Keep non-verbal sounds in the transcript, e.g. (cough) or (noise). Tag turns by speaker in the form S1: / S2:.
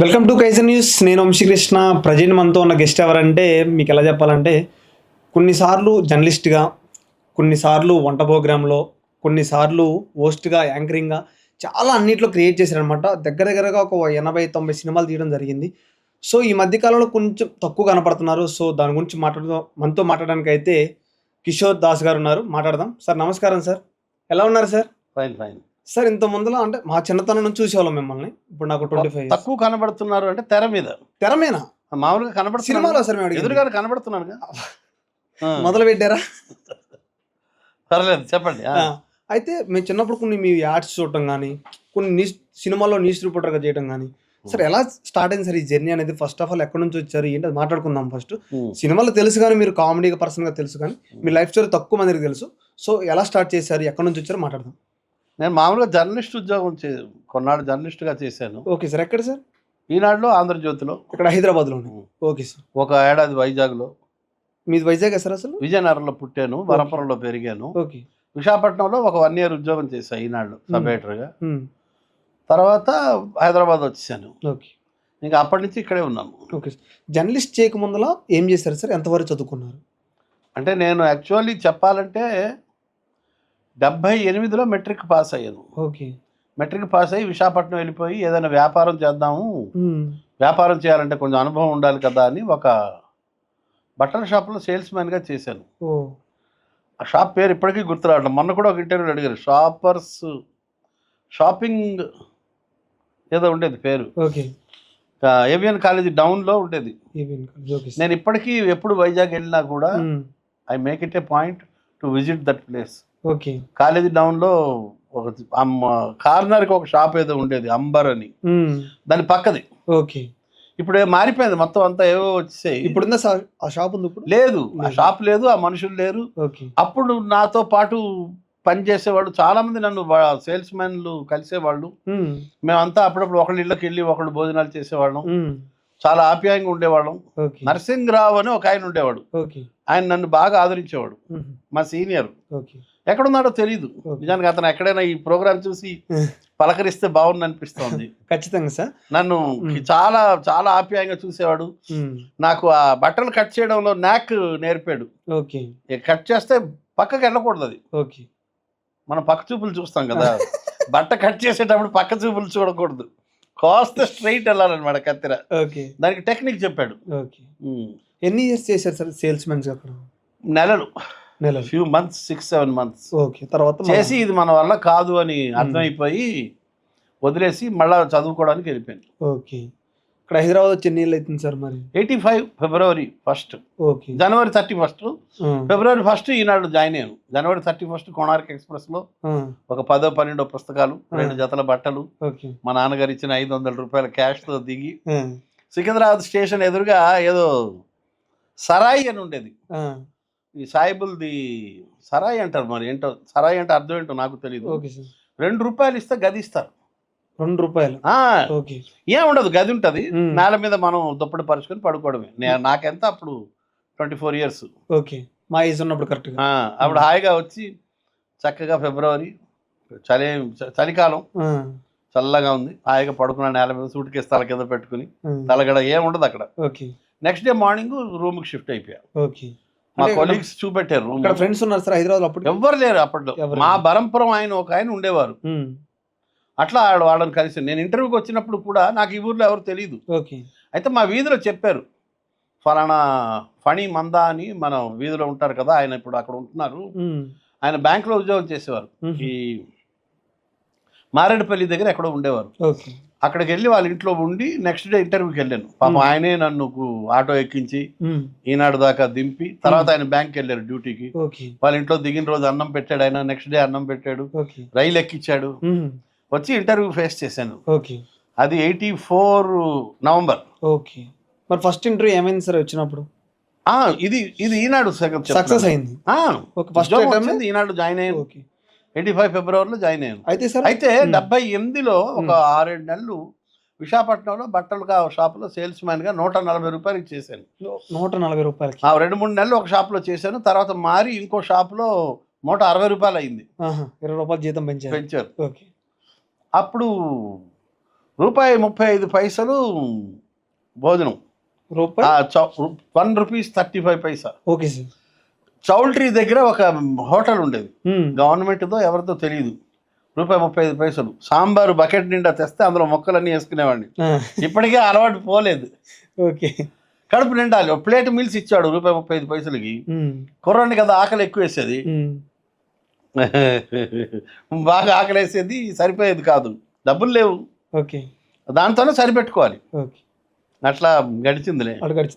S1: Welcome to Kaiser news నేను Vamsikrishna present మనతో ఉన్న గెస్ట్ ఎవరంటే మీకు ఎలా చెప్పాలంటే కొన్నిసార్లు జర్నలిస్ట్గా కొన్నిసార్లు వంట ప్రోగ్రాంలో కొన్నిసార్లు హోస్ట్గా యాంకరింగ్గా చాలా అన్నిట్లో క్రియేట్ చేశారనమాట దగ్గర దగ్గరగా ఒక ఎనభై తొంభై సినిమాలు తీయడం జరిగింది. సో ఈ మధ్యకాలంలో కొంచెం తక్కువ కనపడుతున్నారు. సో దాని గురించి మాట్లాడదాం మనతో మాట్లాడడానికి అయితే కిషోర్ దాస్ గారు ఉన్నారు. మాట్లాడదాం. సార్ నమస్కారం సార్. ఎలా ఉన్నారు సార్?
S2: ఫైన్ ఫైన్
S1: సార్ ఇంత ముందులో అంటే మా చిన్నతనం నుంచి చూసేవాళ్ళం మిమ్మల్ని. ఇప్పుడు నాకు ట్వంటీ ఫైవ్
S2: తక్కువ కనబడుతున్నారు అంటే తెర మీద.
S1: తెరమేనా
S2: మామూలుగా కనబడుతున్నారు.
S1: సినిమాలో సార్ మేము.
S2: ఎదురుగా కనబడుతున్నాను (laughs)
S1: మొదలు పెట్టారా
S2: పర్లేదు చెప్పండి.
S1: అయితే మేము చిన్నప్పుడు కొన్ని మీ యాడ్స్ చూడటం కానీ కొన్ని న్యూస్ సినిమాలో న్యూస్ రిపోర్టర్గా చేయడం కానీ సార్ ఎలా స్టార్ట్ అయింది సార్ ఈ జర్నీ అనేది? ఫస్ట్ ఆఫ్ ఆల్ ఎక్కడి నుంచి వచ్చారు? ఏంటి అది మాట్లాడుకుందాం ఫస్ట్. సినిమాలో తెలుసు కానీ మీరు కామెడీ పర్సన్గా తెలుసు కానీ మీ లైఫ్ స్టోరీ తక్కువ మందికి తెలుసు. సో ఎలా స్టార్ట్ చేశారు? ఎక్కడి నుంచి వచ్చారో మాట్లాడదాం.
S2: నేను మామూలుగా జర్నలిస్ట్ ఉద్యోగం చే కొన్నాళ్ళు జర్నలిస్ట్గా చేశాను.
S1: ఓకే సార్ ఎక్కడ సార్?
S2: ఈనాడులో ఆంధ్రజ్యోతిలో.
S1: ఇక్కడ హైదరాబాద్లోనే. Okay sir.
S2: ఒక ఏడాది వైజాగ్లో.
S1: మీది వైజాగ్ సార్ అసలు?
S2: విజయనగరంలో పుట్టాను వరంపురంలో పెరిగాను.
S1: ఓకే.
S2: విశాఖపట్నంలో ఒక వన్ ఇయర్ ఉద్యోగం చేశాను ఈనాడు సబ్. ఎడిటర్గా తర్వాత హైదరాబాద్ వచ్చేసాను
S1: ఓకే.
S2: ఇంకా అప్పటి నుంచి ఇక్కడే ఉన్నాను
S1: ఓకే సార్. జర్నలిస్ట్ చేయక ముందల ఏం చేశారు సార్? ఎంతవరకు చదువుకున్నారు?
S2: అంటే నేను యాక్చువల్లీ చెప్పాలంటే డెబ్భై ఎనిమిదిలో మెట్రిక్ పాస్ అయ్యాను
S1: ఓకే.
S2: మెట్రిక్ పాస్ అయ్యి విశాఖపట్నం వెళ్ళిపోయి ఏదైనా వ్యాపారం చేద్దాము. వ్యాపారం చేయాలంటే కొంచెం అనుభవం ఉండాలి కదా అని ఒక బట్టల షాప్లో సేల్స్ మ్యాన్గా చేశాను ఆ షాప్ పేరు ఇప్పటికీ గుర్తురావట్లేదు మొన్న కూడా ఒక ఇంటర్వ్యూలో అడిగారు. షాపర్స్ షాపింగ్ ఏదో ఉండేది పేరు.
S1: ఓకే.
S2: ఏవియన్ కాలేజీ డౌన్లో ఉండేది. నేను ఇప్పటికీ ఎప్పుడు వైజాగ్ వెళ్ళినా కూడా I make it a point to visit that place
S1: okay
S2: college డౌన్లో ఒక అమ్మ కార్నర్కి ఒక షాప్ ఏదో ఉండేది అంబర్ అని.
S1: ఉమ్,
S2: దాని పక్కది.
S1: ఓకే
S2: ఇప్పుడు మారిపోయింది మొత్తం అంతా ఏవో వచ్చేసాయి.
S1: ఇప్పుడున్న సా- ఆ షాప్ ఉంది ఇప్పుడు?
S2: లేదు ఆ. షాప్ లేదు ఆ మనుషులు లేరు.
S1: ఓకే
S2: అప్పుడు నాతో పాటు పనిచేసేవాళ్ళు చాలా మంది నన్ను సేల్స్ మ్యాన్లు కలిసేవాళ్ళు.
S1: ఉమ్,
S2: మేమంతా అప్పుడప్పుడు ఒకళ్ళ ఇళ్ళకి వెళ్ళి ఒకళ్ళు భోజనాలు చేసేవాళ్ళం.
S1: ఉమ్,
S2: చాలా ఆప్యాయంగా ఉండేవాళ్ళం.
S1: ఓకే.
S2: నరసింహరావు అని ఒక ఆయన ఉండేవాడు.
S1: ఓకే.
S2: ఆయన నన్ను బాగా ఆదరించేవాడు. మా సీనియర్. ఎక్కడున్నాడో తెలియదు. నిజానికి అతను ఎక్కడైనా ఈ ప్రోగ్రామ్ చూసి (laughs) పలకరిస్తే బాగుంది అనిపిస్తోంది
S1: ఖచ్చితంగా సార్.
S2: నన్ను. చాలా చాలా ఆప్యాయంగా చూసేవాడు. నాకు ఆ బట్టలు కట్ చేయడంలో నాక్ నేర్పాడు.
S1: ఓకే.
S2: కట్ చేస్తే పక్కకి వెళ్ళకూడదు అది.
S1: ఓకే.
S2: మనం పక్క చూపులు చూస్తాం కదా. (laughs) బట్ట కట్ చేసేటప్పుడు పక్క చూపులు చూడకూడదు. కాస్త స్ట్రైట్ వెళ్ళాలన్నమాట కత్తిర.
S1: ఓకే.
S2: దానికి టెక్నిక్ చెప్పాడు.
S1: ఓకే. ఎన్ని ఇయర్స్ చేశారు సార్ సేల్స్ మెన్స్ అక్కడ?
S2: నెలలు.
S1: నెలలు.
S2: Few months six seven months
S1: okay. తర్వాత
S2: చేసి ఇది మన వల్ల కాదు అని అర్థమైపోయి వదిలేసి మళ్ళా చదువుకోవడానికి వెళ్ళిపోయాను.
S1: ఓకే. ఇక్కడ హైదరాబాద్ వచ్చి ఎన్ని అవుతుంది సార్ మరి.
S2: Eighty five February first.
S1: Okay.
S2: January thirty first. February first Eenadu join అయ్యాను. జనవరి థర్టీ ఫస్ట్ కోణార్క్ ఎక్స్ప్రెస్లో
S1: ఆ,
S2: ఒక పదో పన్నెండో పుస్తకాలు రెండు జతల బట్టలు మా నాన్నగారు ఇచ్చిన ఐదు వందల రూపాయల క్యాష్తో దిగి
S1: ఆ,
S2: సికింద్రాబాద్ స్టేషన్ ఎదురుగా ఏదో సరాయి అని ఉండేది. ఈ సాయిబుల్ది సరాయి అంటారు మరి ఏంటో సరాయి అంటే అర్థం ఏంటో నాకు తెలియదు రెండు రూపాయలు ఇస్తే గది ఇస్తారు.
S1: రెండు రూపాయలు.
S2: ఏం ఉండదు గది ఉంటుంది. నేల మీద మనం దుప్పటి పరుచుకొని పడుకోవడమే. నాకెంత అప్పుడు ట్వంటీ ఫోర్ ఇయర్స్.
S1: ఓకే. మా ఏజ్ ఉన్నప్పుడు కరెక్ట్గా
S2: అప్పుడు హాయిగా వచ్చి చక్కగా ఫిబ్రవరి చలి చలికాలం. చల్లగా ఉంది. హాయిగా పడుకున్న నేల మీద సూట్ కేసు తల కింద పెట్టుకుని తలగడ ఏం ఉండదు అక్కడ.
S1: ఓకే.
S2: నెక్స్ట్ డే మార్నింగ్ రూమ్కి షిఫ్ట్ అయిపోయా.
S1: ఓకే.
S2: మా కొలీగ్స్ చూపెట్టారు రూమ్.
S1: ఫ్రెండ్స్ ఉన్నారు సార్ హైదరాబాద్ అప్పుడు
S2: ఎవ్వరు లేరు అప్పట్లో.
S1: ఎవరు?
S2: మా. బరంపురం ఆయన ఒక ఆయన ఉండేవారు. అట్లా వాళ్ళని కలిసి నేను ఇంటర్వ్యూకి వచ్చినప్పుడు కూడా నాకు ఈ ఊర్లో ఎవరు తెలియదు
S1: ఓకే.
S2: అయితే మా వీధిలో చెప్పారు ఫలానా ఫణి మందా అని మన వీధిలో ఉంటారు కదా ఆయన ఇప్పుడు అక్కడ ఉంటున్నారు. ఆయన బ్యాంకులో ఉద్యోగం చేసేవారు. ఈ మారేడుపల్లి దగ్గర ఎక్కడో ఉండేవారు. అక్కడికి వెళ్ళి వాళ్ళ ఇంట్లో ఉండి నెక్స్ట్ డే ఇంటర్వ్యూకి వెళ్ళాను. పాపం. ఆయనే నన్ను ఆటో ఎక్కించి ఈనాడు దాకా దింపి తర్వాత ఆయన బ్యాంక్కి వెళ్ళారు డ్యూటీకి. వాళ్ళ ఇంట్లో దిగిన రోజు అన్నం పెట్టాడు ఆయన నెక్స్ట్ డే అన్నం పెట్టాడు. రైలు ఎక్కించాడు వచ్చి ఇంటర్వ్యూ ఫేస్ చేశాను.
S1: ఓకే.
S2: అది ఎయిటీ ఫోర్ నవంబర్.
S1: ఓకే. మరి ఫస్ట్ ఇంటర్వ్యూ ఏమైంది సార్ వచ్చినప్పుడు?
S2: ఇది ఇది ఈనాడు.
S1: సక్సెస్ అయింది. ఫస్ట్
S2: వచ్చింది ఈనాడు జాయిన్ అయ్యాను.
S1: ఓకే.
S2: ఎయిటీ ఫైవ్ ఫిబ్రవరిలో జాయిన్ అయ్యాను.
S1: అయితే సార్
S2: అయితే
S1: మ్మ్.
S2: డెబ్బై ఎనిమిదిలో ఒక
S1: మ్మ్.
S2: ఆరేడు నెలలు విశాఖపట్నంలో బట్టలు కా షాపులో సేల్స్ మ్యాన్గా నూట నలభై రూపాయలకి చేశాను.
S1: నూట నలభై రూపాయలకి.
S2: ఆ రెండు మూడు నెలలు ఒక షాప్లో చేశాను. తర్వాత మారి ఇంకో షాప్లో నూట అరవై రూపాయలు అయింది
S1: ఇరవై రూపాయలు జీతం పెంచారు.
S2: పెంచారు.
S1: ఓకే.
S2: అప్పుడు రూపాయి ముప్పై ఐదు పైసలు భోజనం.
S1: రూపాయి?
S2: One rupees thirty five paisa.
S1: Okay sir.
S2: Choultry దగ్గర ఒక హోటల్ ఉండేది. గవర్నమెంట్తో ఎవరితో తెలియదు రూపాయి ముప్పై ఐదు పైసలు. సాంబారు బకెట్ నిండా తెస్తే అందులో మొక్కలన్నీ వేసుకునేవాడిని. ఇప్పటికే అలవాటు పోలేదు.
S1: ఓకే.
S2: కడుపు నిండాలి. ఒక ప్లేట్ మీల్స్ ఇచ్చాడు రూపాయి ముప్పై ఐదు పైసలకి. కుర్రాన్ని కదా ఆకలి ఎక్కువ వేసేది. బాగా ఆకలి వేసేది సరిపోయేది కాదు. డబ్బులు లేవు.
S1: ఓకే.
S2: దాంతోనే సరిపెట్టుకోవాలి.
S1: ఓకే.
S2: అట్లా గడిచిందిలే.